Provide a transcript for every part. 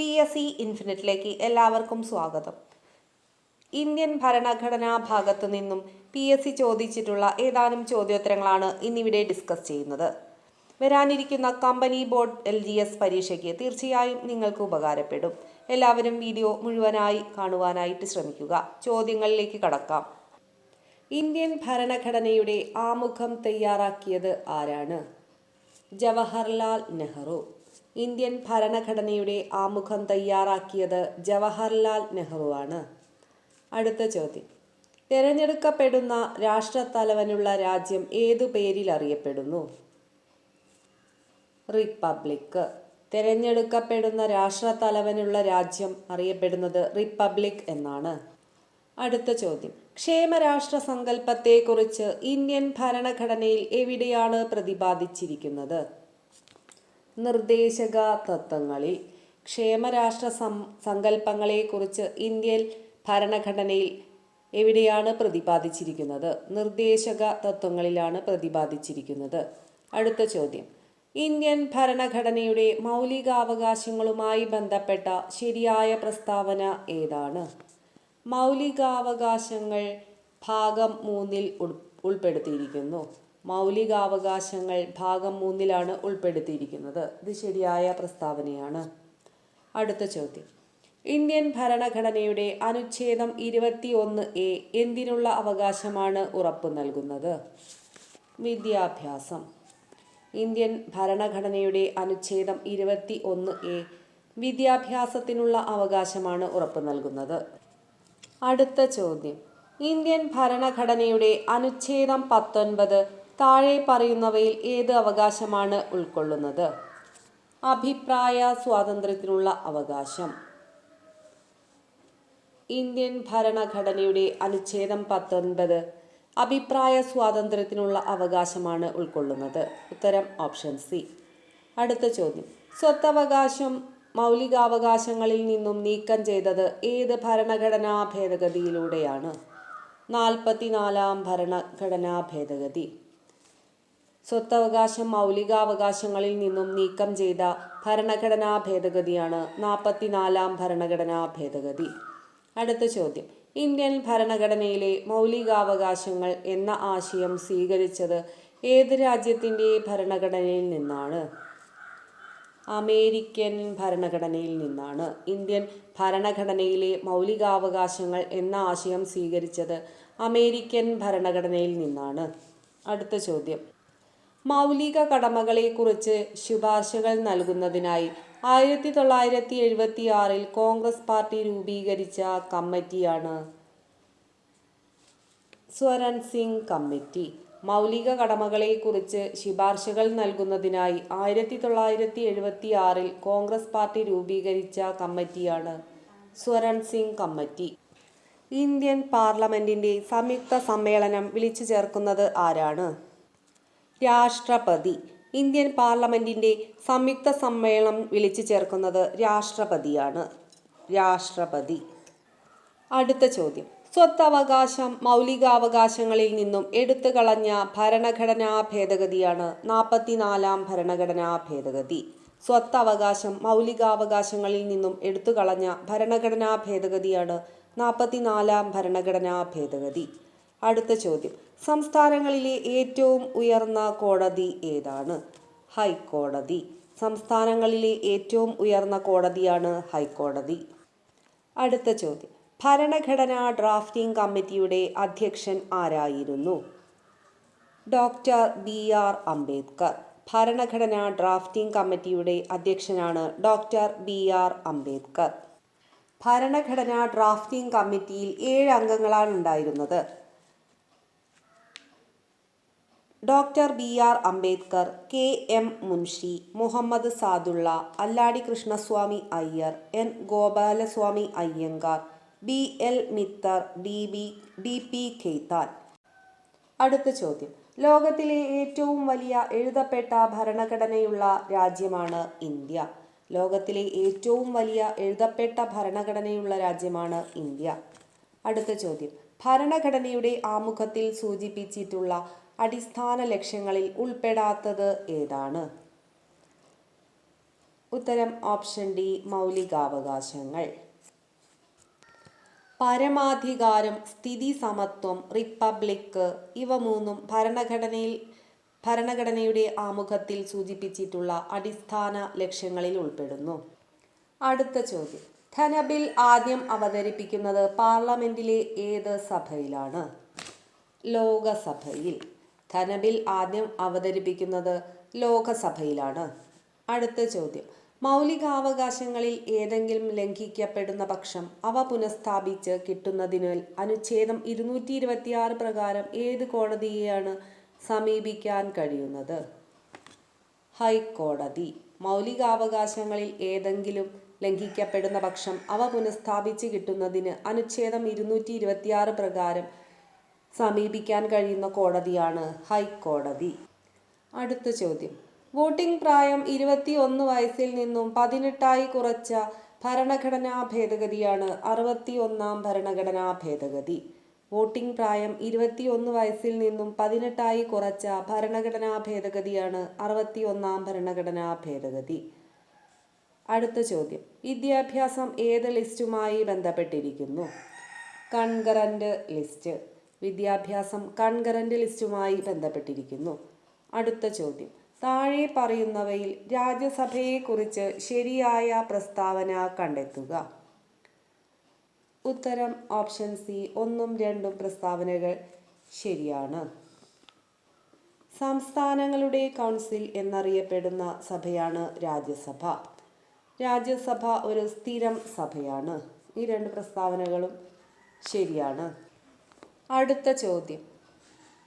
P S C ഇൻഫിനിറ്റിലേക്ക് എല്ലാവർക്കും സ്വാഗതം. Indian ഭരണഘടനാ ഭാഗത്തു നിന്നും പി എസ് സി ചോദിച്ചിട്ടുള്ള ഏതാനും ചോദ്യോത്തരങ്ങളാണ് ഇന്നിവിടെ ഡിസ്കസ് ചെയ്യുന്നത്. വരാനിരിക്കുന്ന company board L G S പരീക്ഷയ്ക്ക് തീർച്ചയായും നിങ്ങൾക്ക് ഉപകാരപ്പെടും. എല്ലാവരും വീഡിയോ മുഴുവനായി കാണുവാനായിട്ട് ശ്രമിക്കുക. ചോദ്യങ്ങളിലേക്ക് കടക്കാം. ഇന്ത്യൻ ഭരണഘടനയുടെ ആമുഖം തയ്യാറാക്കിയത് ആരാണ്? ജവഹർലാൽ നെഹ്റു. ഇന്ത്യൻ ഭരണഘടനയുടെ ആമുഖം തയ്യാറാക്കിയത് ജവഹർലാൽ നെഹ്റു ആണ് അടുത്ത ചോദ്യം. തിരഞ്ഞെടുക്കപ്പെടുന്ന രാഷ്ട്രത്തലവനുള്ള രാജ്യം ഏതു പേരിൽ അറിയപ്പെടുന്നു? റിപ്പബ്ലിക്. തിരഞ്ഞെടുക്കപ്പെടുന്ന രാഷ്ട്രത്തലവനുള്ള രാജ്യം അറിയപ്പെടുന്നത് റിപ്പബ്ലിക് എന്നാണ്. അടുത്ത ചോദ്യം. ക്ഷേമരാഷ്ട്ര സങ്കല്പത്തെക്കുറിച്ച് ഇന്ത്യൻ ഭരണഘടനയിൽ എവിടെയാണ് പ്രതിപാദിച്ചിരിക്കുന്നത്? നിർദ്ദേശക തത്വങ്ങളിൽ ക്ഷേമരാഷ്ട്ര സം സങ്കല്പങ്ങളെക്കുറിച്ച് ഇന്ത്യൻ ഭരണഘടനയിൽ എവിടെയാണ് പ്രതിപാദിച്ചിരിക്കുന്നത്? നിർദ്ദേശക തത്വങ്ങളിലാണ് പ്രതിപാദിച്ചിരിക്കുന്നത്. അടുത്ത ചോദ്യം. ഇന്ത്യൻ ഭരണഘടനയുടെ മൗലികാവകാശങ്ങളുമായി ബന്ധപ്പെട്ട ശരിയായ പ്രസ്താവന ഏതാണ്? മൗലികാവകാശങ്ങൾ ഭാഗം മൂന്നിൽ ഉൾ ഉൾപ്പെടുത്തിയിരിക്കുന്നു. മൗലികാവകാശങ്ങൾ ഭാഗം മൂന്നിലാണ് ഉൾപ്പെടുത്തിയിരിക്കുന്നത്. ഇത് ശരിയായ പ്രസ്താവനയാണ്. അടുത്ത ചോദ്യം. ഇന്ത്യൻ ഭരണഘടനയുടെ അനുച്ഛേദം ഇരുപത്തി ഒന്ന് എ എന്തിനുള്ള അവകാശമാണ് ഉറപ്പു നൽകുന്നത്? വിദ്യാഭ്യാസം. ഇന്ത്യൻ ഭരണഘടനയുടെ അനുച്ഛേദം ഇരുപത്തി ഒന്ന് എ വിദ്യാഭ്യാസത്തിനുള്ള അവകാശമാണ് ഉറപ്പു നൽകുന്നത്. അടുത്ത ചോദ്യം. ഇന്ത്യൻ ഭരണഘടനയുടെ അനുച്ഛേദം പത്തൊൻപത് താഴെ പറയുന്നവയിൽ ഏത് അവകാശമാണ് ഉൾക്കൊള്ളുന്നത്? അഭിപ്രായ സ്വാതന്ത്ര്യത്തിനുള്ള അവകാശം. ഇന്ത്യൻ ഭരണഘടനയുടെ അനുച്ഛേദം പത്തൊൻപത് അഭിപ്രായ സ്വാതന്ത്ര്യത്തിനുള്ള അവകാശമാണ് ഉൾക്കൊള്ളുന്നത്. ഉത്തരം ഓപ്ഷൻ സി. അടുത്ത ചോദ്യം. സ്വത്തവകാശം മൗലികാവകാശങ്ങളിൽ നിന്നും നീക്കം ചെയ്തത് ഏത് ഭരണഘടനാ ഭേദഗതിയിലൂടെയാണ്? നാൽപ്പത്തിനാലാം ഭരണഘടനാ ഭേദഗതി. സ്വത്തവകാശം മൗലികാവകാശങ്ങളിൽ നിന്നും നീക്കം ചെയ്ത ഭരണഘടനാ ഭേദഗതിയാണ് നാൽപ്പത്തിനാലാം ഭരണഘടനാ ഭേദഗതി. അടുത്ത ചോദ്യം. ഇന്ത്യൻ ഭരണഘടനയിലെ മൗലികാവകാശങ്ങൾ എന്ന ആശയം സ്വീകരിച്ചത് ഏത് രാജ്യത്തിന്റെ ഭരണഘടനയിൽ നിന്നാണ്? അമേരിക്കൻ ഭരണഘടനയിൽ നിന്നാണ്. ഇന്ത്യൻ ഭരണഘടനയിലെ മൗലികാവകാശങ്ങൾ എന്ന ആശയം സ്വീകരിച്ചത് അമേരിക്കൻ ഭരണഘടനയിൽ നിന്നാണ്. അടുത്ത ചോദ്യം. മൗലിക കടമകളെക്കുറിച്ച് ശുപാർശകൾ നൽകുന്നതിനായി ആയിരത്തി തൊള്ളായിരത്തി എഴുപത്തി ആറിൽ കോൺഗ്രസ് പാർട്ടി രൂപീകരിച്ച കമ്മിറ്റിയാണ്. സ്വരൺ സിംഗ് കമ്മിറ്റി. മൗലിക കടമകളെക്കുറിച്ച് ശുപാർശകൾ നൽകുന്നതിനായി ആയിരത്തി തൊള്ളായിരത്തി എഴുപത്തി ആറിൽ കോൺഗ്രസ് പാർട്ടി രൂപീകരിച്ച കമ്മിറ്റിയാണ് സ്വരൺ സിംഗ് കമ്മിറ്റി. ഇന്ത്യൻ പാർലമെന്റിന്റെ സംയുക്ത സമ്മേളനം വിളിച്ചു ചേർക്കുന്നത് ആരാണ്? രാഷ്ട്രപതി. ഇന്ത്യൻ പാർലമെന്റിന്റെ സംയുക്ത സമ്മേളനം വിളിച്ചു ചേർക്കുന്നത് രാഷ്ട്രപതിയാണ്. രാഷ്ട്രപതി. അടുത്ത ചോദ്യം. സ്വത്തവകാശം മൗലികാവകാശങ്ങളിൽ നിന്നും എടുത്തു കളഞ്ഞ ഭരണഘടനാ ഭേദഗതിയാണ് നാൽപ്പത്തിനാലാം ഭരണഘടനാ ഭേദഗതി. സ്വത്തവകാശം മൗലികാവകാശങ്ങളിൽ നിന്നും എടുത്തു കളഞ്ഞ ഭരണഘടനാ ഭേദഗതിയാണ് നാൽപ്പത്തിനാലാം ഭരണഘടനാ ഭേദഗതി. അടുത്ത ചോദ്യം. സംസ്ഥാനങ്ങളിലെ ഏറ്റവും ഉയർന്ന കോടതി ഏതാണ്? ഹൈക്കോടതി. സംസ്ഥാനങ്ങളിലെ ഏറ്റവും ഉയർന്ന കോടതിയാണ് ഹൈക്കോടതി. അടുത്ത ചോദ്യം. ഭരണഘടനാ ഡ്രാഫ്റ്റിംഗ് കമ്മിറ്റിയുടെ അധ്യക്ഷൻ ആരായിരുന്നു? Doctor B R Ambedkar. ഭരണഘടനാ ഡ്രാഫ്റ്റിംഗ് കമ്മിറ്റിയുടെ അധ്യക്ഷനാണ് ഡോക്ടർ ബി ആർ അംബേദ്കർ. ഭരണഘടനാ ഡ്രാഫ്റ്റിംഗ് കമ്മിറ്റിയിൽ ഏഴ് അംഗങ്ങളാണ് ഉണ്ടായിരുന്നത്. Doctor B R Ambedkar K M Munshi Muhammad Saadulla Alladi Krishnaswami Ayyar N Gopalaswami Ayyangar B L Mitter D B D P Khaitan അടുത്ത ചോദ്യം. ലോകത്തിലെ ഏറ്റവും വലിയ എഴുതപ്പെട്ട ഭരണഘടനയുള്ള രാജ്യമാണ് ഇന്ത്യ. ലോകത്തിലെ ഏറ്റവും വലിയ എഴുതപ്പെട്ട ഭരണഘടനയുള്ള രാജ്യമാണ് ഇന്ത്യ. അടുത്ത ചോദ്യം. ഭരണഘടനയുടെ ആമുഖത്തിൽ സൂചിപ്പിച്ചിട്ടുള്ള അടിസ്ഥാന ലക്ഷ്യങ്ങളിൽ ഉൾപ്പെടാത്തത് ഏതാണ്? ഉത്തരം ഓപ്ഷൻ ഡി മൗലികാവകാശങ്ങൾ. പരമാധികാരം സ്ഥിതി സമത്വം റിപ്പബ്ലിക്ക് ഇവ മൂന്നും ഭരണഘടനയിൽ ഭരണഘടനയുടെ ആമുഖത്തിൽ സൂചിപ്പിച്ചിട്ടുള്ള അടിസ്ഥാന ലക്ഷ്യങ്ങളിൽ ഉൾപ്പെടുന്നു. അടുത്ത ചോദ്യം. ധനബിൽ ആദ്യം അവതരിപ്പിക്കുന്നത് പാർലമെന്റിലെ ഏത് സഭയിലാണ്? ലോകസഭയിൽ. ധനബിൽ ആദ്യം അവതരിപ്പിക്കുന്നത് ലോകസഭയിലാണ്. അടുത്ത ചോദ്യം. മൗലികാവകാശങ്ങളിൽ ഏതെങ്കിലും ലംഘിക്കപ്പെടുന്ന പക്ഷം അവ പുനഃസ്ഥാപിച്ച് കിട്ടുന്നതിനാൽ അനുച്ഛേദം ഇരുന്നൂറ്റി ഇരുപത്തിയാറ് പ്രകാരം ഏത് കോടതിയെയാണ് സമീപിക്കാൻ കഴിയുന്നത്? ഹൈക്കോടതി. മൗലികാവകാശങ്ങളിൽ ഏതെങ്കിലും ലംഘിക്കപ്പെടുന്ന പക്ഷം അവ പുനഃസ്ഥാപിച്ച് കിട്ടുന്നതിന് അനുച്ഛേദം ഇരുന്നൂറ്റി ഇരുപത്തിയാറ് പ്രകാരം സമീപിക്കാൻ കഴിയുന്ന കോടതിയാണ് ഹൈക്കോടതി. അടുത്ത ചോദ്യം. വോട്ടിംഗ് പ്രായം ഇരുപത്തി ഒന്ന് വയസ്സിൽ നിന്നും പതിനെട്ടായി കുറച്ച ഭരണഘടനാ ഭേദഗതിയാണ് അറുപത്തി ഒന്നാം ഭരണഘടനാ ഭേദഗതി. വോട്ടിംഗ് പ്രായം ഇരുപത്തി ഒന്ന് വയസ്സിൽ നിന്നും പതിനെട്ടായി കുറച്ച ഭരണഘടനാ ഭേദഗതിയാണ് അറുപത്തി ഒന്നാം ഭരണഘടനാ ഭേദഗതി. അടുത്ത ചോദ്യം. വിദ്യാഭ്യാസം ഏത് ലിസ്റ്റുമായി ബന്ധപ്പെട്ടിരിക്കുന്നു? Concurrent list. വിദ്യാഭ്യാസം കൺകറന്റ് ലിസ്റ്റുമായി ബന്ധപ്പെട്ടിരിക്കുന്നു. അടുത്ത ചോദ്യം. താഴെ പറയുന്നവയിൽ രാജ്യസഭയെക്കുറിച്ച് ശരിയായ പ്രസ്താവന കണ്ടെത്തുക. ഉത്തരം ഓപ്ഷൻ സി. ഒന്നും രണ്ടും പ്രസ്താവനകൾ ശരിയാണ്. സംസ്ഥാനങ്ങളുടെ കൗൺസിൽ എന്നറിയപ്പെടുന്ന സഭയാണ് രാജ്യസഭ. രാജ്യസഭ ഒരു സ്ഥിരം സഭയാണ്. ഈ രണ്ട് പ്രസ്താവനകളും ശരിയാണ്. അടുത്ത ചോദ്യം.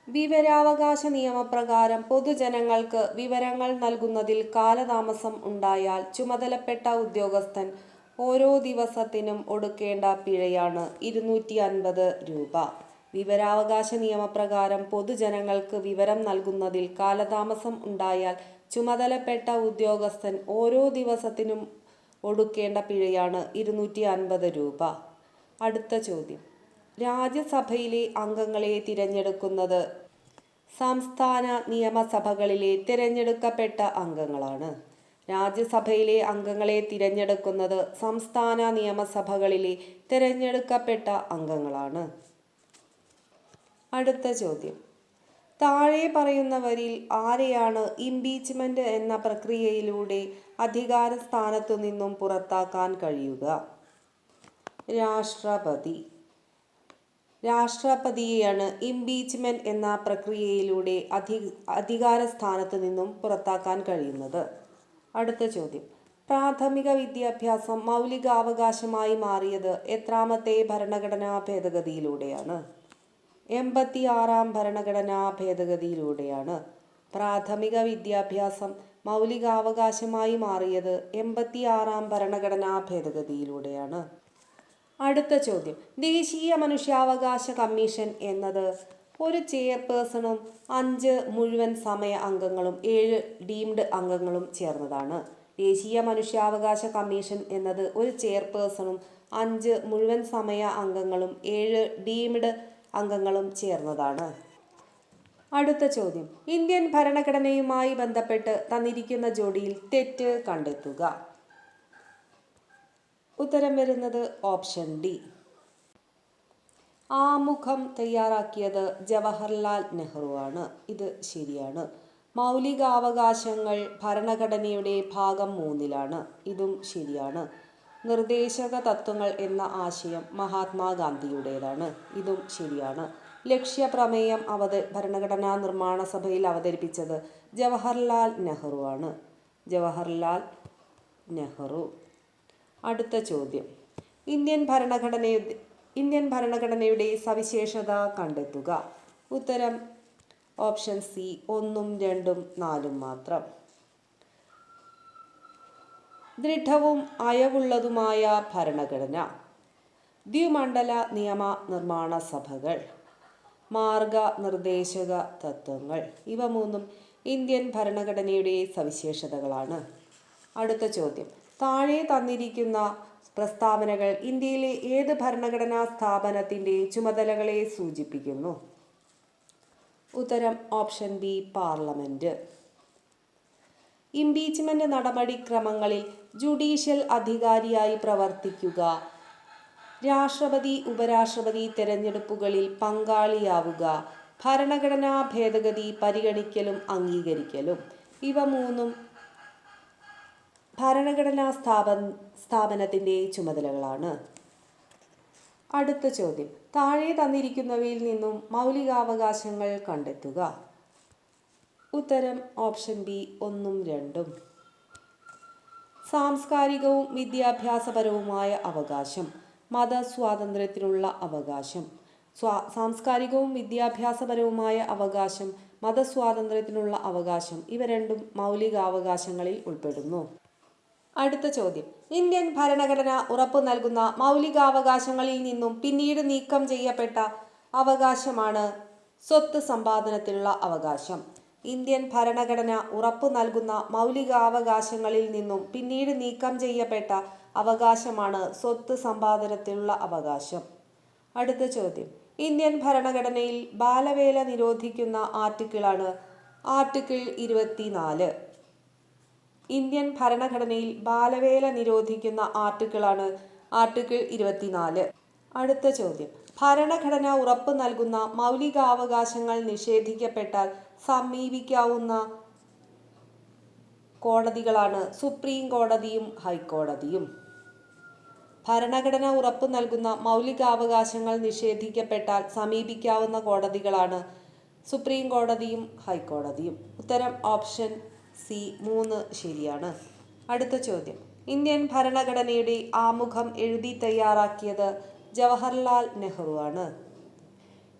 വിവരാവകാശ നിയമപ്രകാരം പൊതുജനങ്ങൾക്ക് വിവരങ്ങൾ നൽകുന്നതിൽ കാലതാമസം ഉണ്ടായാൽ ചുമതലപ്പെട്ട ഉദ്യോഗസ്ഥൻ ഓരോ ദിവസത്തിനും ഒടുക്കേണ്ട പിഴയാണ് ഇരുന്നൂറ്റി അൻപത് രൂപ. വിവരാവകാശ നിയമപ്രകാരം പൊതുജനങ്ങൾക്ക് വിവരം നൽകുന്നതിൽ കാലതാമസം ഉണ്ടായാൽ ചുമതലപ്പെട്ട ഉദ്യോഗസ്ഥൻ ഓരോ ദിവസത്തിനും ഒടുക്കേണ്ട പിഴയാണ് ഇരുന്നൂറ്റി അൻപത് രൂപ. അടുത്ത ചോദ്യം. രാജ്യസഭയിലെ അംഗങ്ങളെ തിരഞ്ഞെടുക്കുന്നത് സംസ്ഥാന നിയമസഭകളിലെ തിരഞ്ഞെടുക്കപ്പെട്ട അംഗങ്ങളാണ്. രാജ്യസഭയിലെ അംഗങ്ങളെ തിരഞ്ഞെടുക്കുന്നത് സംസ്ഥാന നിയമസഭകളിലെ തിരഞ്ഞെടുക്കപ്പെട്ട അംഗങ്ങളാണ്. അടുത്ത ചോദ്യം. താഴെ പറയുന്നവരിൽ ആരെയാണ് ഇംപീച്ച്മെന്റ് എന്ന പ്രക്രിയയിലൂടെ അധികാര സ്ഥാനത്തു നിന്നും പുറത്താക്കാൻ കഴിയുക? രാഷ്ട്രപതി. രാഷ്ട്രപതിയെയാണ് ഇംപീച്ച്മെന്റ് എന്ന പ്രക്രിയയിലൂടെ അധി അധികാര സ്ഥാനത്തു നിന്നും പുറത്താക്കാൻ കഴിയുന്നത്? അടുത്ത ചോദ്യം. പ്രാഥമിക വിദ്യാഭ്യാസം മൗലികാവകാശമായി മാറിയത് എത്രാമത്തെ ഭരണഘടനാ ഭേദഗതിയിലൂടെയാണ്? എൺപത്തി ആറാം ഭരണഘടനാ ഭേദഗതിയിലൂടെയാണ് പ്രാഥമിക വിദ്യാഭ്യാസം മൗലികാവകാശമായി മാറിയത് എൺപത്തി ആറാം ഭരണഘടനാ ഭേദഗതിയിലൂടെയാണ്. അടുത്ത ചോദ്യം. ദേശീയ മനുഷ്യാവകാശ കമ്മീഷൻ എന്നത് ഒരു ചെയർപേഴ്സണും അഞ്ച് മുഴുവൻ സമയ അംഗങ്ങളും ഏഴ് ഡീംഡ് അംഗങ്ങളും ചേർന്നതാണ്. ദേശീയ മനുഷ്യാവകാശ കമ്മീഷൻ എന്നത് ഒരു ചെയർപേഴ്സണും അഞ്ച് മുഴുവൻ സമയ അംഗങ്ങളും ഏഴ് ഡീംഡ് അംഗങ്ങളും ചേർന്നതാണ്. അടുത്ത ചോദ്യം. ഇന്ത്യൻ ഭരണഘടനയുമായി ബന്ധപ്പെട്ട് തന്നിരിക്കുന്ന ജോഡിയിൽ തെറ്റ് കണ്ടെത്തുക. ഉത്തരം വരുന്നത് ഓപ്ഷൻ ഡി. ആമുഖം തയ്യാറാക്കിയത് ജവഹർലാൽ നെഹ്റു ആണ്. ഇത് ശരിയാണ്. മൗലികാവകാശങ്ങൾ ഭരണഘടനയുടെ ഭാഗം മൂന്നിലാണ്. ഇതും ശരിയാണ്. നിർദ്ദേശക തത്വങ്ങൾ എന്ന ആശയം മഹാത്മാഗാന്ധിയുടേതാണ്. ഇതും ശരിയാണ്. ലക്ഷ്യപ്രമേയം അവത് ഭരണഘടനാ നിർമ്മാണ സഭയിൽ അവതരിപ്പിച്ചത് ജവഹർലാൽ നെഹ്റു ആണ്. ജവഹർലാൽ നെഹ്റു. അടുത്ത ചോദ്യം. ഇന്ത്യൻ ഭരണഘടനയുടെ ഇന്ത്യൻ ഭരണഘടനയുടെ സവിശേഷത കണ്ടെത്തുക. ഉത്തരം ഓപ്ഷൻ സി ഒന്നും രണ്ടും നാലും മാത്രം. ദൃഢവും അയവുള്ളതുമായ ഭരണഘടന. ദ്വിമണ്ഡല നിയമ നിർമ്മാണ സഭകൾ മാർഗനിർദ്ദേശക തത്വങ്ങൾ ഇവ മൂന്നും ഇന്ത്യൻ ഭരണഘടനയുടെ സവിശേഷതകളാണ്. അടുത്ത ചോദ്യം. താഴെ തന്നിരിക്കുന്ന പ്രസ്താവനകൾ ഇന്ത്യയിലെ ഏത് ഭരണഘടനാ സ്ഥാപനത്തിന്റെ ചുമതലകളെ സൂചിപ്പിക്കുന്നു? ഉത്തരം ഓപ്ഷൻ ബി പാർലമെന്റ്. ഇംപീച്ച്മെന്റ് നടപടിക്രമങ്ങളിൽ ജുഡീഷ്യൽ അധികാരിയായി പ്രവർത്തിക്കുക. രാഷ്ട്രപതി ഉപരാഷ്ട്രപതി തെരഞ്ഞെടുപ്പുകളിൽ പങ്കാളിയാവുക. ഭരണഘടനാ ഭേദഗതി പരിഗണിക്കലും അംഗീകരിക്കലും. ഇവ മൂന്നും ഭരണഘടനാ സ്ഥാപന സ്ഥാപനത്തിന്റെ ചുമതലകളാണ്. അടുത്ത ചോദ്യം. താഴെ തന്നിരിക്കുന്നവയിൽ നിന്നും മൗലികാവകാശങ്ങൾ കണ്ടെത്തുക. ഉത്തരം ഓപ്ഷൻ ബി ഒന്നും രണ്ടും. സാംസ്കാരികവും വിദ്യാഭ്യാസപരവുമായ അവകാശം മതസ്വാതന്ത്ര്യത്തിനുള്ള അവകാശം. സ്വാ സാംസ്കാരികവും വിദ്യാഭ്യാസപരവുമായ അവകാശം മതസ്വാതന്ത്ര്യത്തിനുള്ള അവകാശം ഇവ രണ്ടും മൗലികാവകാശങ്ങളിൽ ഉൾപ്പെടുന്നു. അടുത്ത ചോദ്യം. ഇന്ത്യൻ ഭരണഘടന ഉറപ്പു നൽകുന്ന മൗലികാവകാശങ്ങളിൽ നിന്നും പിന്നീട് നീക്കം ചെയ്യപ്പെട്ട അവകാശമാണ് സ്വത്ത് സമ്പാദനത്തിനുള്ള അവകാശം. ഇന്ത്യൻ ഭരണഘടന ഉറപ്പു നൽകുന്ന മൗലികാവകാശങ്ങളിൽ നിന്നും പിന്നീട് നീക്കം ചെയ്യപ്പെട്ട അവകാശമാണ് സ്വത്ത് സമ്പാദനത്തിനുള്ള അവകാശം. അടുത്ത ചോദ്യം. ഇന്ത്യൻ ഭരണഘടനയിൽ ബാലവേല നിരോധിക്കുന്ന ആർട്ടിക്കിളാണ് ആർട്ടിക്കിൾ ഇരുപത്തിനാല്. ഇന്ത്യൻ ഭരണഘടനയിൽ ബാലവേല നിരോധിക്കുന്ന ആർട്ടിക്കിളാണ് ആർട്ടിക്കിൾ ഇരുപത്തിനാല്. അടുത്ത ചോദ്യം. ഭരണഘടന ഉറപ്പ് നൽകുന്ന മൗലികാവകാശങ്ങൾ നിഷേധിക്കപ്പെട്ടാൽ സമീപിക്കാവുന്ന കോടതികളാണ് സുപ്രീം കോടതിയും ഹൈക്കോടതിയും. ഭരണഘടന ഉറപ്പ് നൽകുന്ന മൗലികാവകാശങ്ങൾ നിഷേധിക്കപ്പെട്ടാൽ സമീപിക്കാവുന്ന കോടതികളാണ് സുപ്രീം കോടതിയും ഹൈക്കോടതിയും. ഉത്തരം ഓപ്ഷൻ സി മൂന്ന് ശരിയാണ്. അടുത്ത ചോദ്യം. ഇന്ത്യൻ ഭരണഘടനയുടെ ആമുഖം എഴുതി തയ്യാറാക്കിയത് ജവഹർലാൽ നെഹ്റു ആണ്.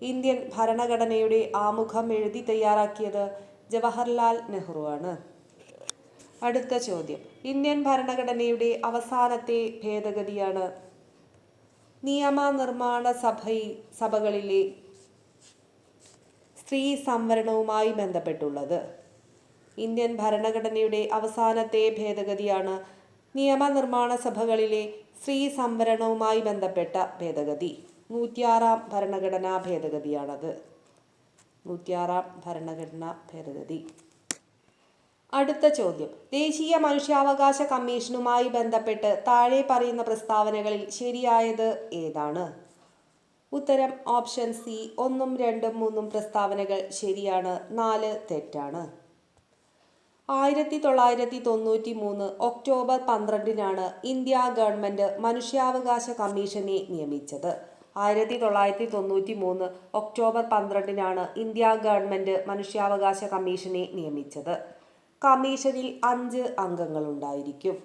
ഇന്ത്യൻ ഭരണഘടനയുടെ ആമുഖം എഴുതി തയ്യാറാക്കിയത് ജവഹർലാൽ നെഹ്റു ആണ്. അടുത്ത ചോദ്യം. ഇന്ത്യൻ ഭരണഘടനയുടെ അവസാനത്തെ ഭേദഗതിയാണ് നിയമനിർമ്മാണ സഭയിൽ സഭകളിലെ സ്ത്രീ സംവരണവുമായി ബന്ധപ്പെട്ടുള്ളത്. ഇന്ത്യൻ ഭരണഘടനയുടെ അവസാനത്തെ ഭേദഗതിയാണ് നിയമനിർമ്മാണ സഭകളിലെ സ്ത്രീ സംവരണവുമായി ബന്ധപ്പെട്ട ഭേദഗതി. നൂറ്റിയാറാം ഭരണഘടനാ ഭേദഗതിയാണത്. നൂറ്റിയാറാം ഭരണഘടനാ ഭേദഗതി. അടുത്ത ചോദ്യം. ദേശീയ മനുഷ്യാവകാശ കമ്മീഷനുമായി ബന്ധപ്പെട്ട് താഴെ പറയുന്ന പ്രസ്താവനകളിൽ ശരിയായത് ഏതാണ്? ഉത്തരം ഓപ്ഷൻ സി. ഒന്നും രണ്ടും മൂന്നും പ്രസ്താവനകൾ ശരിയാണ് നാല് തെറ്റാണ്. ആയിരത്തി തൊള്ളായിരത്തി തൊണ്ണൂറ്റി മൂന്ന് ഒക്ടോബർ പന്ത്രണ്ടിനാണ് ഇന്ത്യ ഗവൺമെന്റ് മനുഷ്യാവകാശ കമ്മീഷനെ നിയമിച്ചത്. ആയിരത്തി തൊള്ളായിരത്തി തൊണ്ണൂറ്റി മൂന്ന് ഒക്ടോബർ പന്ത്രണ്ടിനാണ് ഇന്ത്യ ഗവൺമെന്റ് മനുഷ്യാവകാശ കമ്മീഷനെ നിയമിച്ചത്. കമ്മീഷനിൽ അഞ്ച് അംഗങ്ങളുണ്ടായിരിക്കും.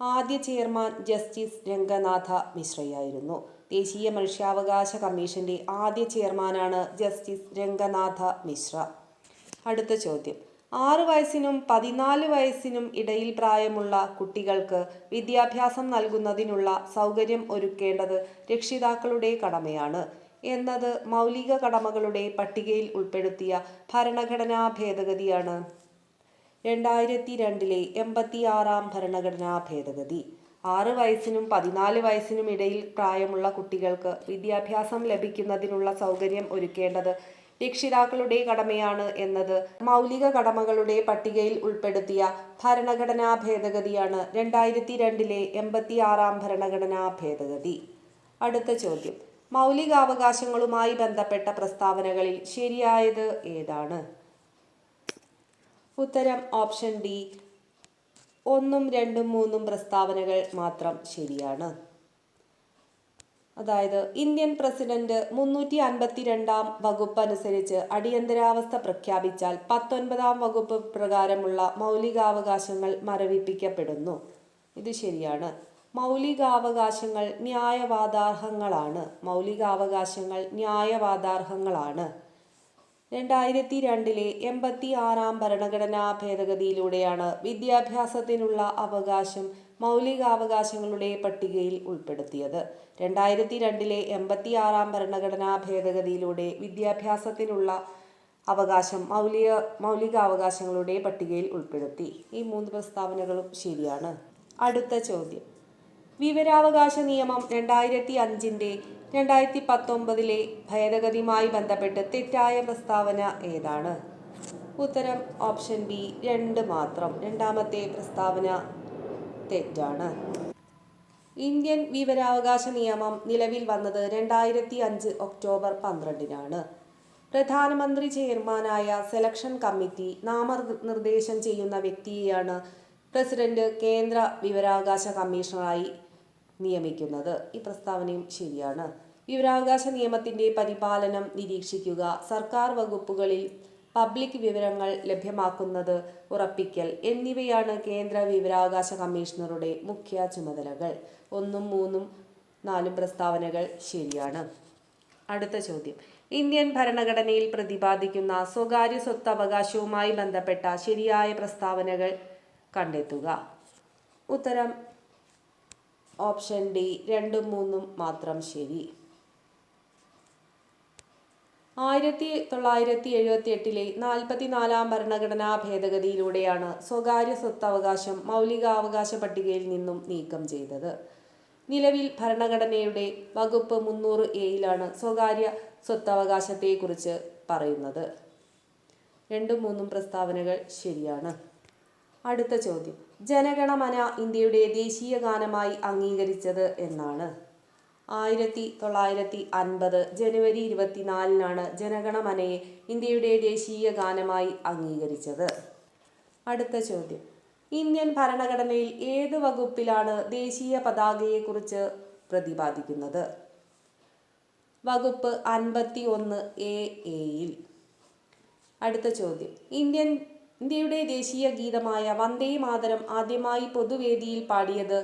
ആദ്യ ചെയർമാൻ ജസ്റ്റിസ് രംഗനാഥ മിശ്രയായിരുന്നു. ദേശീയ മനുഷ്യാവകാശ കമ്മീഷന്റെ ആദ്യ ചെയർമാനാണ് ജസ്റ്റിസ് രംഗനാഥ മിശ്ര. അടുത്ത ചോദ്യം. ആറ് വയസ്സിനും പതിനാല് വയസ്സിനും ഇടയിൽ പ്രായമുള്ള കുട്ടികൾക്ക് വിദ്യാഭ്യാസം നൽകുന്നതിനുള്ള സൗകര്യം ഒരുക്കേണ്ടത് രക്ഷിതാക്കളുടെ കടമയാണ്. എന്നത് മൗലിക കടമകളുടെ പട്ടികയിൽ ഉൾപ്പെടുത്തിയ ഭരണഘടനാ ഭേദഗതിയാണ്. രണ്ടായിരത്തി രണ്ടിലെ എൺപത്തി ആറാം ഭരണഘടനാ ഭേദഗതി. ആറ് വയസ്സിനും പതിനാല് വയസ്സിനും ഇടയിൽ പ്രായമുള്ള കുട്ടികൾക്ക് വിദ്യാഭ്യാസം ലഭിക്കുന്നതിനുള്ള സൗകര്യം ഒരുക്കേണ്ടത് രക്ഷിതാക്കളുടെ കടമയാണ് എന്നത്. മൗലിക കടമകളുടെ പട്ടികയിൽ ഉൾപ്പെടുത്തിയ ഭരണഘടനാ ഭേദഗതിയാണ് രണ്ടായിരത്തി രണ്ടിലെ എൺപത്തി ആറാം ഭരണഘടനാ ഭേദഗതി. അടുത്ത ചോദ്യം. മൗലികാവകാശങ്ങളുമായി ബന്ധപ്പെട്ട പ്രസ്താവനകളിൽ ശരിയായത് ഏതാണ്? ഉത്തരം ഓപ്ഷൻ ഡി. ഒന്നും രണ്ടും മൂന്നും പ്രസ്താവനകൾ മാത്രം ശരിയാണ്. അതായത് ഇന്ത്യൻ പ്രസിഡന്റ് മുന്നൂറ്റി അൻപത്തിരണ്ടാം വകുപ്പ് അനുസരിച്ച് അടിയന്തരാവസ്ഥ പ്രഖ്യാപിച്ചാൽ പത്തൊൻപതാം വകുപ്പ് പ്രകാരമുള്ള മൗലികാവകാശങ്ങൾ മരവിപ്പിക്കപ്പെടുന്നു. ഇത് ശരിയാണ്. മൗലികാവകാശങ്ങൾ ന്യായവാദാർഹങ്ങളാണ്. മൗലികാവകാശങ്ങൾ ന്യായവാദാർഹങ്ങളാണ്. രണ്ടായിരത്തി രണ്ടിലെ എൺപത്തി ആറാം ഭരണഘടനാ ഭേദഗതിയിലൂടെയാണ് വിദ്യാഭ്യാസത്തിനുള്ള അവകാശം മൗലികാവകാശങ്ങളുടെ പട്ടികയിൽ ഉൾപ്പെടുത്തിയത്. രണ്ടായിരത്തി രണ്ടിലെ എൺപത്തി ആറാം ഭരണഘടനാ ഭേദഗതിയിലൂടെ വിദ്യാഭ്യാസത്തിനുള്ള അവകാശം മൗലിക മൗലികാവകാശങ്ങളുടെ പട്ടികയിൽ ഉൾപ്പെടുത്തി. ഈ മൂന്ന് പ്രസ്താവനകളും ശരിയാണ്. അടുത്ത ചോദ്യം. വിവരാവകാശ നിയമം രണ്ടായിരത്തി അഞ്ചിന്റെ രണ്ടായിരത്തി പത്തൊമ്പതിലെ ഭേദഗതിയുമായി ബന്ധപ്പെട്ട് തെറ്റായ പ്രസ്താവന ഏതാണ്? ഉത്തരം ഓപ്ഷൻ ബി രണ്ട് മാത്രം. രണ്ടാമത്തെ പ്രസ്താവന തെറ്റാണ്. ഇന്ത്യൻ വിവരാവകാശ നിയമം നിലവിൽ വന്നത് രണ്ടായിരത്തി അഞ്ച് ഒക്ടോബർ പന്ത്രണ്ടിനാണ്. പ്രധാനമന്ത്രി ചെയർമാനായ സെലക്ഷൻ കമ്മിറ്റി നാമനിർദ്ദേശം ചെയ്യുന്ന വ്യക്തിയെയാണ് പ്രസിഡന്റ് കേന്ദ്ര വിവരാവകാശ കമ്മീഷണറായി നിയമിക്കുന്നത്. ഈ പ്രസ്താവനയും ശരിയാണ്. വിവരാവകാശ നിയമത്തിന്റെ പരിപാലനം നിരീക്ഷിക്കുക സർക്കാർ വകുപ്പുകളിൽ പബ്ലിക് വിവരങ്ങൾ ലഭ്യമാക്കുന്നത് ഉറപ്പിക്കൽ എന്നിവയാണ് കേന്ദ്ര വിവരാവകാശ കമ്മീഷണറുടെ മുഖ്യ ചുമതലകൾ. ഒന്നും മൂന്നും നാലും പ്രസ്താവനകൾ ശരിയാണ്. അടുത്ത ചോദ്യം. ഇന്ത്യൻ ഭരണഘടനയിൽ പ്രതിപാദിക്കുന്ന സ്വകാര്യ സ്വത്ത് അവകാശവുമായി ബന്ധപ്പെട്ട ശരിയായ പ്രസ്താവനകൾ കണ്ടെത്തുക. ഉത്തരം ഓപ്ഷൻ ഡി രണ്ടും മൂന്നും മാത്രം ശരി. ആയിരത്തി തൊള്ളായിരത്തി എഴുപത്തി എട്ടിലെ നാൽപ്പത്തിനാലാം ഭരണഘടനാ ഭേദഗതിയിലൂടെയാണ് സ്വകാര്യ സ്വത്തവകാശം മൗലികാവകാശ പട്ടികയിൽ നിന്നും നീക്കം ചെയ്തത്. നിലവിൽ ഭരണഘടനയുടെ വകുപ്പ് മുന്നൂറ് എയിലാണ് സ്വകാര്യ സ്വത്തവകാശത്തെക്കുറിച്ച് പറയുന്നത്. രണ്ടും മൂന്നും പ്രസ്താവനകൾ ശരിയാണ്. അടുത്ത ചോദ്യം. ജനഗണമന ഇന്ത്യയുടെ ദേശീയ ഗാനമായി അംഗീകരിച്ചത് എന്നാണ്. ആയിരത്തി തൊള്ളായിരത്തി അൻപത് ജനുവരി ഇരുപത്തിനാലിനാണ് ജനഗണമനയെ ഇന്ത്യയുടെ ദേശീയ ഗാനമായി അംഗീകരിച്ചത്. അടുത്ത ചോദ്യം. ഇന്ത്യൻ ഭരണഘടനയിൽ ഏത് വകുപ്പിലാണ് ദേശീയ പതാകയെക്കുറിച്ച് പ്രതിപാദിക്കുന്നത്? വകുപ്പ് അൻപത്തി ഒന്ന് എ എയിൽ അടുത്ത ചോദ്യം. ഇന്ത്യൻ ഇന്ത്യയുടെ ദേശീയ ഗീതമായ വന്ദേ മാതരം ആദ്യമായി പൊതുവേദിയിൽ പാടിയത്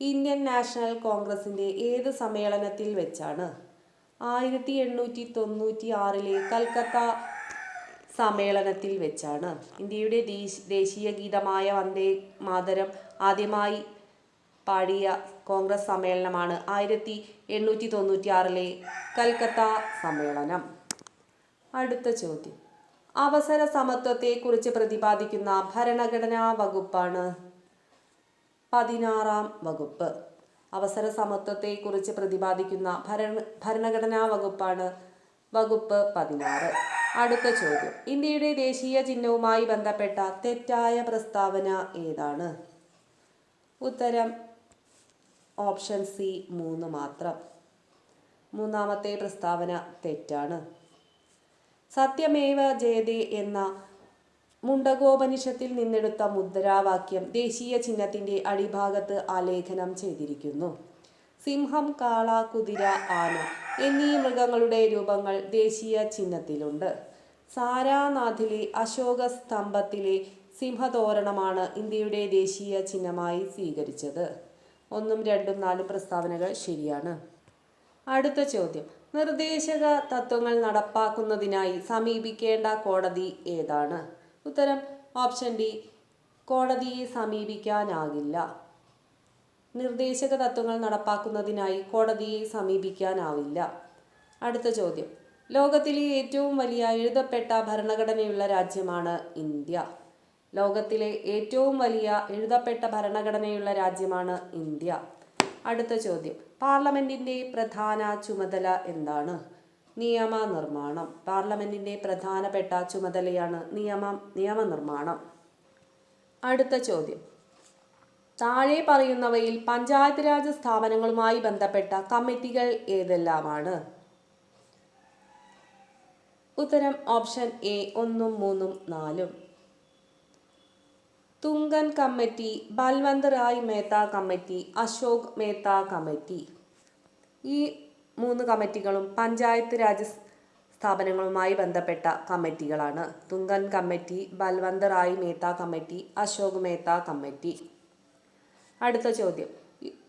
ഇന്ത്യൻ നാഷണൽ കോൺഗ്രസിന്റെ ഏത് സമ്മേളനത്തിൽ വെച്ചാണ്? ആയിരത്തി എണ്ണൂറ്റി തൊണ്ണൂറ്റി ആറിലെ കൽക്കത്ത സമ്മേളനത്തിൽ വെച്ചാണ്. ഇന്ത്യയുടെ ദേശീയ ഗീതമായ വന്ദേ മാതരം ആദ്യമായി പാടിയ കോൺഗ്രസ് സമ്മേളനമാണ് ആയിരത്തി എണ്ണൂറ്റി തൊണ്ണൂറ്റി ആറിലെ കൽക്കത്ത സമ്മേളനം. അടുത്ത ചോദ്യം. അവസര സമത്വത്തെക്കുറിച്ച് പ്രതിപാദിക്കുന്ന ഭരണഘടനാ വകുപ്പാണ് പതിനാറാം വകുപ്പ്. അവസര സമത്വത്തെക്കുറിച്ച് പ്രതിപാദിക്കുന്ന ഭരണ ഭരണഘടനാ വകുപ്പാണ് വകുപ്പ് പതിനാറ്. അടുത്ത ചോദ്യം. ഇന്ത്യയുടെ ദേശീയ ചിഹ്നവുമായി ബന്ധപ്പെട്ട തെറ്റായ പ്രസ്താവന ഏതാണ്? ഉത്തരം ഓപ്ഷൻ സി മൂന്ന് മാത്രം. മൂന്നാമത്തെ പ്രസ്താവന തെറ്റാണ്. സത്യമേവ ജയതേ എന്ന മുണ്ടകോപനിഷത്തിൽ നിന്നെടുത്ത മുദ്രാവാക്യം ദേശീയ ചിഹ്നത്തിന്റെ അടിഭാഗത്ത് ആലേഖനം ചെയ്തിരിക്കുന്നു. സിംഹം കാള കുതിര ആന എന്നീ മൃഗങ്ങളുടെ രൂപങ്ങൾ ദേശീയ ചിഹ്നത്തിലുണ്ട്. സാരാനാഥിലെ അശോക സ്തംഭത്തിലെ സിംഹതോരണമാണ് ഇന്ത്യയുടെ ദേശീയ ചിഹ്നമായി സ്വീകരിച്ചത്. ഒന്നും രണ്ടും നാലും പ്രസ്താവനകൾ ശരിയാണ്. അടുത്ത ചോദ്യം. നിർദ്ദേശക തത്വങ്ങൾ നടപ്പാക്കുന്നതിനായി സമീപിക്കേണ്ട കോടതി ഏതാണ്? ഉത്തരം ഓപ്ഷൻ ഡി കോടതിയെ സമീപിക്കാനാകില്ല. നിർദ്ദേശക തത്വങ്ങൾ നടപ്പാക്കുന്നതിനായി കോടതിയെ സമീപിക്കാനാവില്ല. അടുത്ത ചോദ്യം. ലോകത്തിലെ ഏറ്റവും വലിയ എഴുതപ്പെട്ട ഭരണഘടനയുള്ള രാജ്യമാണ് ഇന്ത്യ. ലോകത്തിലെ ഏറ്റവും വലിയ എഴുതപ്പെട്ട ഭരണഘടനയുള്ള രാജ്യമാണ് ഇന്ത്യ. അടുത്ത ചോദ്യം. പാർലമെന്റിന്റെ പ്രധാന ചുമതല എന്താണ്? നിയമനിർമ്മാണം. പാർലമെന്റിന്റെ പ്രധാനപ്പെട്ട ചുമതലയാണ് നിയമം നിയമനിർമ്മാണം. അടുത്ത ചോദ്യം. താഴെ പറയുന്നവയിൽ പഞ്ചായത്ത് രാജ് സ്ഥാപനങ്ങളുമായി ബന്ധപ്പെട്ട കമ്മിറ്റികൾ ഏതെല്ലാമാണ്? ഉത്തരം ഓപ്ഷൻ എ ഒന്നും മൂന്നും നാലും. Thungon committee Balwant Rai Mehta committee Ashok Mehta committee. ഈ മൂന്ന് കമ്മിറ്റികളും പഞ്ചായത്ത് രാജ് സ്ഥാപനങ്ങളുമായി ബന്ധപ്പെട്ട കമ്മിറ്റികളാണ്. Thungon committee Balwant Rai Mehta committee Ashok Mehta committee. അടുത്ത ചോദ്യം.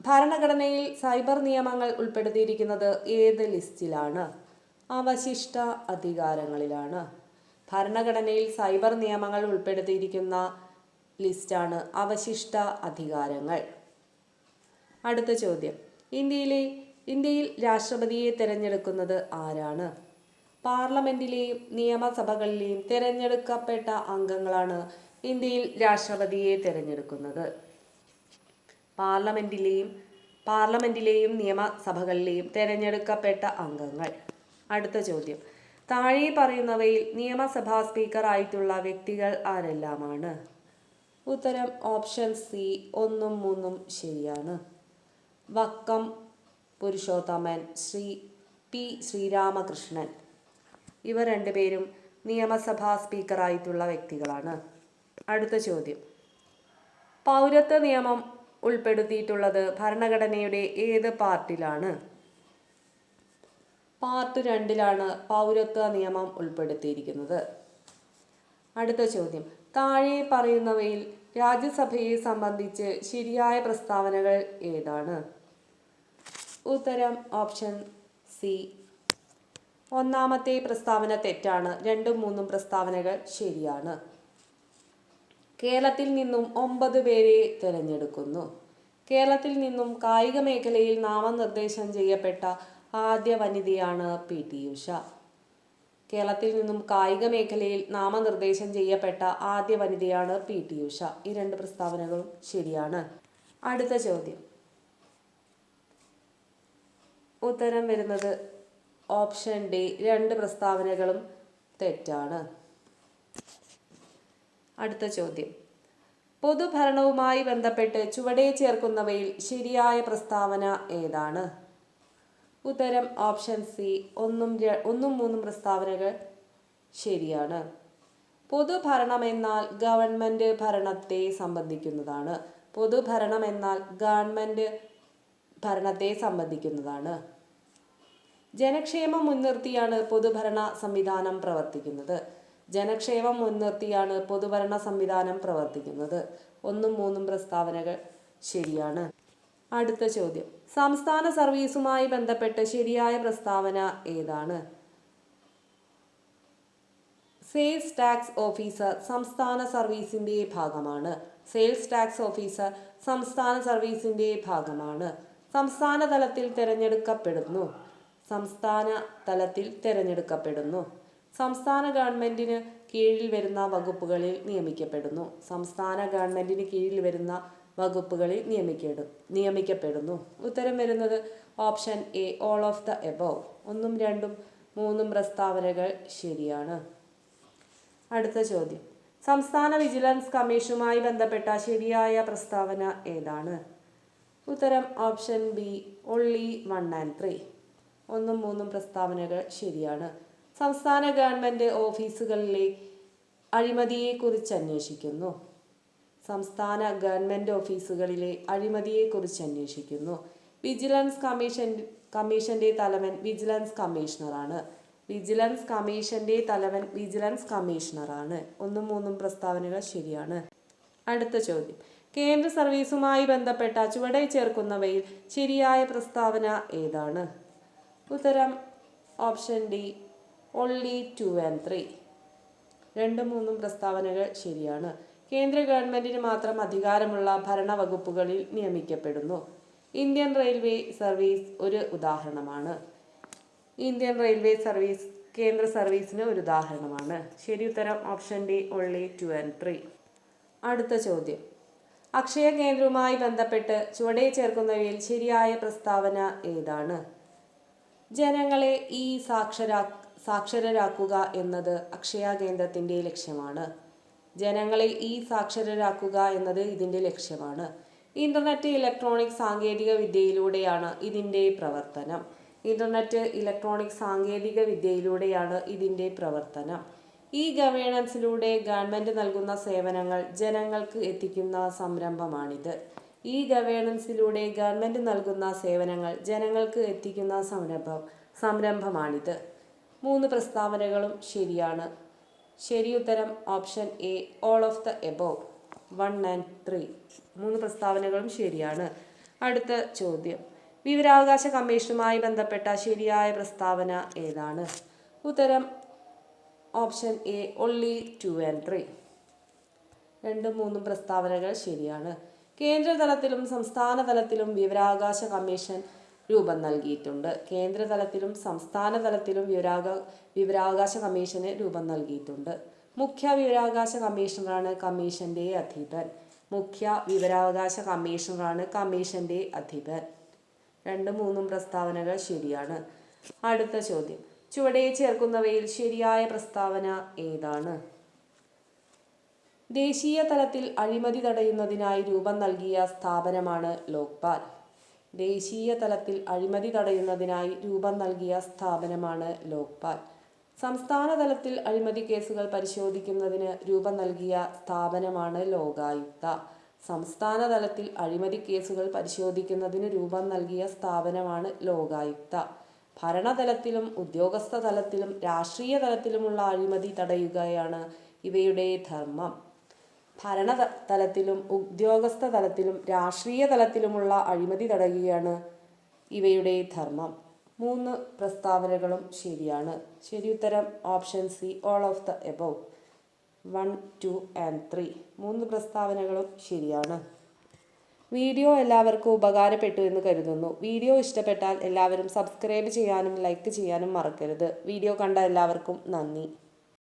ഭരണഘടനയിൽ സൈബർ നിയമങ്ങൾ ഉൾപ്പെടുത്തിയിരിക്കുന്നത് ഏത് ലിസ്റ്റിലാണ്? അവശിഷ്ട അധികാരങ്ങളിലാണ്. ഭരണഘടനയിൽ സൈബർ നിയമങ്ങൾ ഉൾപ്പെടുത്തിയിരിക്കുന്ന ലിസ്റ്റാണ് അവശിഷ്ട അധികാരങ്ങൾ. അടുത്ത ചോദ്യം. ഇന്ത്യയിലെ ഇന്ത്യയിൽ രാഷ്ട്രപതിയെ തിരഞ്ഞെടുക്കുന്നത് ആരാണ്? പാർലമെന്റിലെയും നിയമസഭകളിലെയും തിരഞ്ഞെടുക്കപ്പെട്ട അംഗങ്ങളാണ് ഇന്ത്യയിൽ രാഷ്ട്രപതിയെ തിരഞ്ഞെടുക്കുന്നത്. പാർലമെന്റിലെയും പാർലമെന്റിലെയും നിയമസഭകളിലെയും തിരഞ്ഞെടുക്കപ്പെട്ട അംഗങ്ങൾ. അടുത്ത ചോദ്യം. താഴെ പറയുന്നവയിൽ നിയമസഭാ സ്പീക്കർ ആയിട്ടുള്ള വ്യക്തികൾ ആരെല്ലാമാണ്? ഉത്തരം ഓപ്ഷൻ സി ഒന്നും മൂന്നും ശരിയാണ്. വക്കം പുരുഷോത്തമൻ ശ്രീ പി ശ്രീരാമകൃഷ്ണൻ. ഇവർ രണ്ടുപേരും നിയമസഭാ സ്പീക്കറായിട്ടുള്ള വ്യക്തികളാണ്. അടുത്ത ചോദ്യം. പൗരത്വ നിയമം ഉൾപ്പെടുത്തിയിട്ടുള്ളത് ഭരണഘടനയുടെ ഏത് പാർട്ടിലാണ്? പാർട്ട് രണ്ടിലാണ് പൗരത്വ നിയമം ഉൾപ്പെടുത്തിയിരിക്കുന്നത്. അടുത്ത ചോദ്യം. താഴെ പറയുന്നവയിൽ രാജ്യസഭയെ സംബന്ധിച്ച് ശരിയായ പ്രസ്താവനകൾ ഏതാണ്? ഉത്തരം ഓപ്ഷൻ സി. ഒന്നാമത്തെ പ്രസ്താവന തെറ്റാണ്. രണ്ടും മൂന്നും പ്രസ്താവനകൾ ശരിയാണ്. കേരളത്തിൽ നിന്നും ഒമ്പത് പേരെ തിരഞ്ഞെടുക്കുന്നു. കേരളത്തിൽ നിന്നും കായിക മേഖലയിൽ നാമനിർദ്ദേശം ചെയ്യപ്പെട്ട ആദ്യ വനിതയാണ് പി. ടി. ഉഷ. കേരളത്തിൽ നിന്നും കായിക മേഖലയിൽ നാമനിർദ്ദേശം ചെയ്യപ്പെട്ട ആദ്യ വനിതയാണ് പി. ടി. ഉഷ. ഈ രണ്ട് പ്രസ്താവനകളും ശരിയാണ്. അടുത്ത ചോദ്യം. ഉത്തരം വരുന്നത് ഓപ്ഷൻ ഡി. രണ്ട് പ്രസ്താവനകളും തെറ്റാണ്. അടുത്ത ചോദ്യം. പൊതുഭരണവുമായി ബന്ധപ്പെട്ട് ചുവടെ ചേർക്കുന്നവയിൽ ശരിയായ പ്രസ്താവന ഏതാണ്? ഉത്തരം ഓപ്ഷൻ സി ഒന്നും ഒന്നും മൂന്നും പ്രസ്താവനകൾ ശരിയാണ്. പൊതുഭരണം എന്നാൽ ഗവൺമെന്റ് ഭരണത്തെ സംബന്ധിക്കുന്നതാണ്. പൊതുഭരണം എന്നാൽ ഗവൺമെന്റ് ഭരണത്തെ സംബന്ധിക്കുന്നതാണ്. ജനക്ഷേമം മുൻനിർത്തിയാണ് പൊതുഭരണ സംവിധാനം പ്രവർത്തിക്കുന്നത്. ജനക്ഷേമം മുൻനിർത്തിയാണ് പൊതുഭരണ സംവിധാനം പ്രവർത്തിക്കുന്നത്. ഒന്നും മൂന്നും പ്രസ്താവനകൾ ശരിയാണ്. അടുത്ത ചോദ്യം. സംസ്ഥാന സർവീസുമായി ബന്ധപ്പെട്ട് ശരിയായ പ്രസ്താവന ഏതാണ്? സെയിൽസ് ടാക്സ് ഓഫീസർ സംസ്ഥാന സർവീസിന്റെ ഭാഗമാണ്. സെയിൽസ് ടാക്സ് ഓഫീസർ സംസ്ഥാന സർവീസിന്റെ ഭാഗമാണ്. സംസ്ഥാന തലത്തിൽ തിരഞ്ഞെടുക്കപ്പെടുന്നു. സംസ്ഥാന തലത്തിൽ തിരഞ്ഞെടുക്കപ്പെടുന്നു. സംസ്ഥാന ഗവൺമെന്റിന് കീഴിൽ വരുന്ന വകുപ്പുകളിൽ നിയമിക്കപ്പെടുന്നു. സംസ്ഥാന ഗവൺമെന്റിന് കീഴിൽ വരുന്ന വകുപ്പുകളിൽ നിയമിക്കപ്പെടും നിയമിക്കപ്പെടുന്നു. ഉത്തരം വരുന്നത് option A all of the above. ഒന്നും രണ്ടും മൂന്നും പ്രസ്താവനകൾ ശരിയാണ്. അടുത്ത ചോദ്യം. സംസ്ഥാന വിജിലൻസ് കമ്മീഷനുമായി ബന്ധപ്പെട്ട ശരിയായ പ്രസ്താവന ഏതാണ്? ഉത്തരം option B only one and three ഒന്നും മൂന്നും പ്രസ്താവനകൾ ശരിയാണ്. സംസ്ഥാന ഗവൺമെന്റ് ഓഫീസുകളിലെ അഴിമതിയെക്കുറിച്ച് അന്വേഷിക്കുന്നു. സംസ്ഥാന ഗവൺമെന്റ് ഓഫീസുകളിലെ അഴിമതിയെക്കുറിച്ച് അന്വേഷിക്കുന്നു. വിജിലൻസ് കമ്മീഷൻ കമ്മീഷന്റെ തലവൻ വിജിലൻസ് കമ്മീഷണറാണ്. വിജിലൻസ് കമ്മീഷന്റെ തലവൻ വിജിലൻസ് കമ്മീഷണറാണ്. ഒന്നും മൂന്നും പ്രസ്താവനകൾ ശരിയാണ്. അടുത്ത ചോദ്യം. കേന്ദ്ര സർവീസുമായി ബന്ധപ്പെട്ട ചുവടെ ചേർക്കുന്നവയിൽ ശരിയായ പ്രസ്താവന ഏതാണ്? ഉത്തരം option D only two and three രണ്ടും മൂന്നും പ്രസ്താവനകൾ ശരിയാണ്. കേന്ദ്ര ഗവൺമെന്റിന് മാത്രം അധികാരമുള്ള ഭരണവകുപ്പുകളിൽ നിയമിക്കപ്പെടുന്നു. ഇന്ത്യൻ റെയിൽവേ സർവീസ് ഒരു ഉദാഹരണമാണ്. ഇന്ത്യൻ റെയിൽവേ സർവീസ് കേന്ദ്ര സർവീസിന് ഒരു ഉദാഹരണമാണ്. ശരി ഉത്തരം option D only two and three അടുത്ത ചോദ്യം. അക്ഷയ കേന്ദ്രവുമായി ബന്ധപ്പെട്ട് ചുവടെ ചേർക്കുന്നവയിൽ ശരിയായ പ്രസ്താവന ഏതാണ്? ജനങ്ങളെ ഈ സാക്ഷരാ സാക്ഷരരാക്കുക എന്നത് അക്ഷയ കേന്ദ്രത്തിന്റെ ലക്ഷ്യമാണ്. ജനങ്ങളെ ഈ സാക്ഷരരാക്കുക എന്നത് ഇതിന്റെ ലക്ഷ്യമാണ്. ഇന്റർനെറ്റ് ഇലക്ട്രോണിക് സാങ്കേതിക വിദ്യയിലൂടെയാണ് ഇതിന്റെ പ്രവർത്തനം. ഇന്റർനെറ്റ് ഇലക്ട്രോണിക് സാങ്കേതിക വിദ്യയിലൂടെയാണ് ഇതിന്റെ പ്രവർത്തനം. ഈ ഗവേണൻസിലൂടെ ഗവൺമെന്റ് നൽകുന്ന സേവനങ്ങൾ ജനങ്ങൾക്ക് എത്തിക്കുന്ന സംരംഭമാണിത്. ഈ ഗവേണൻസിലൂടെ ഗവൺമെന്റ് നൽകുന്ന സേവനങ്ങൾ ജനങ്ങൾക്ക് എത്തിക്കുന്ന സംരംഭം സംരംഭമാണിത്. മൂന്ന് പ്രസ്താവനകളും ശരിയാണ്. ശരിയുത്തരം option A all of the above one and three മൂന്ന് പ്രസ്താവനകളും ശരിയാണ്. അടുത്ത ചോദ്യം. വിവരാവകാശ കമ്മീഷനുമായി ബന്ധപ്പെട്ട ശരിയായ പ്രസ്താവന ഏതാണ്? ഉത്തരം option A only two and three രണ്ടും മൂന്നും പ്രസ്താവനകൾ ശരിയാണ്. കേന്ദ്ര തലത്തിലും സംസ്ഥാന തലത്തിലും വിവരാവകാശ കമ്മീഷൻ രൂപം നൽകിയിട്ടുണ്ട്. കേന്ദ്രതലത്തിലും സംസ്ഥാന തലത്തിലും വിവരാക വിവരാവകാശ കമ്മീഷന് രൂപം നൽകിയിട്ടുണ്ട്. മുഖ്യ വിവരാവകാശ കമ്മീഷണറാണ് കമ്മീഷന്റെ അധിപൻ. മുഖ്യ വിവരാവകാശ കമ്മീഷണറാണ് കമ്മീഷന്റെ അധിപൻ. രണ്ടും മൂന്നും പ്രസ്താവനകൾ ശരിയാണ്. അടുത്ത ചോദ്യം. ചുവടെ ചേർക്കുന്നവയിൽ ശരിയായ പ്രസ്താവന ഏതാണ്? ദേശീയ തലത്തിൽ അഴിമതി തടയുന്നതിനായി രൂപം നൽകിയ സ്ഥാപനമാണ് ലോക്പാൽ. ദേശീയ തലത്തിൽ അഴിമതി തടയുന്നതിനായി രൂപം നൽകിയ സ്ഥാപനമാണ് ലോക്പാൽ. സംസ്ഥാന തലത്തിൽ അഴിമതി കേസുകൾ പരിശോധിക്കുന്നതിന് രൂപം നൽകിയ സ്ഥാപനമാണ് ലോകായുക്ത. സംസ്ഥാന തലത്തിൽ അഴിമതി കേസുകൾ പരിശോധിക്കുന്നതിന് രൂപം നൽകിയ സ്ഥാപനമാണ് ലോകായുക്ത. ഭരണതലത്തിലും ഉദ്യോഗസ്ഥ തലത്തിലും രാഷ്ട്രീയ തലത്തിലുമുള്ള അഴിമതി തടയുകയാണ് ഇവയുടെ ധർമ്മം. ഭരണ തലത്തിലും ഉദ്യോഗസ്ഥ തലത്തിലും രാഷ്ട്രീയ തലത്തിലുമുള്ള അഴിമതി തടയുകയാണ് ഇവയുടെ ധർമ്മം. മൂന്ന് പ്രസ്താവനകളും ശരിയാണ്. ശരി ഉത്തരം option C all of the above. One two and three. മൂന്ന് പ്രസ്താവനകളും ശരിയാണ്. വീഡിയോ എല്ലാവർക്കും ഉപകാരപ്പെട്ടു എന്ന് കരുതുന്നു. വീഡിയോ ഇഷ്ടപ്പെട്ടാൽ എല്ലാവരും സബ്സ്ക്രൈബ് ചെയ്യാനും ലൈക്ക് ചെയ്യാനും മറക്കരുത്. വീഡിയോ കണ്ട എല്ലാവർക്കും നന്ദി.